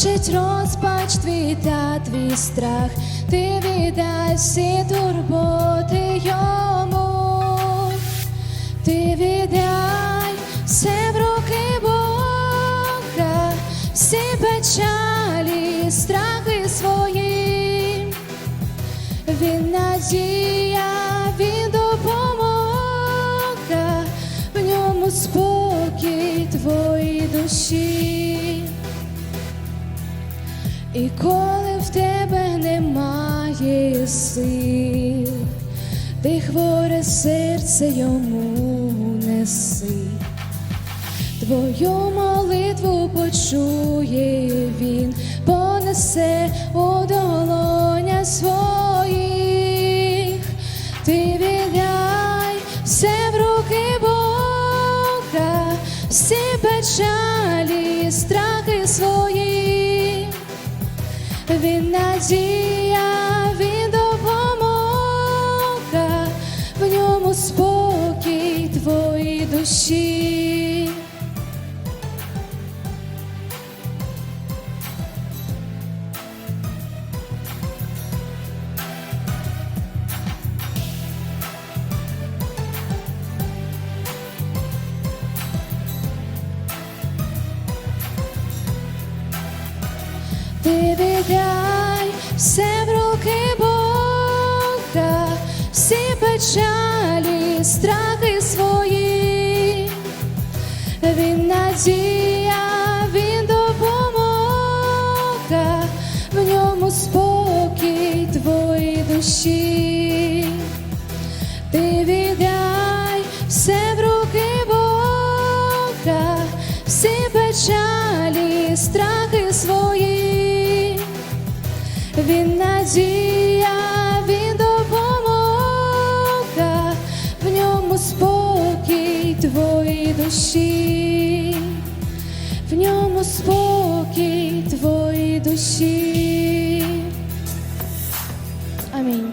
Бачить розпач твій та твій страх, ти віддай всі турботи йому, ти віддай все в руки Бога, всі печалі, страхи свої. Він надія, він допомога, в ньому спокій твоїй душі. І коли в тебе немає сил, ти хворе серце йому неси. Твою молитву почує він, понесе у долоня своїх, ти віддай все в руки Бога, всі печалі, страхи свої, він надія, він допомога, в ньому спокій твоїй душі. Ти віддай все в руки Бога, всі печалі, страхи свої, він надія, він допомога, в ньому спокій твоїй душі. Ти віддай все в руки Бога, всі печалі, страхи він надія, він допомога, в ньому спокій твої душі, в ньому спокій твої душі. Амінь.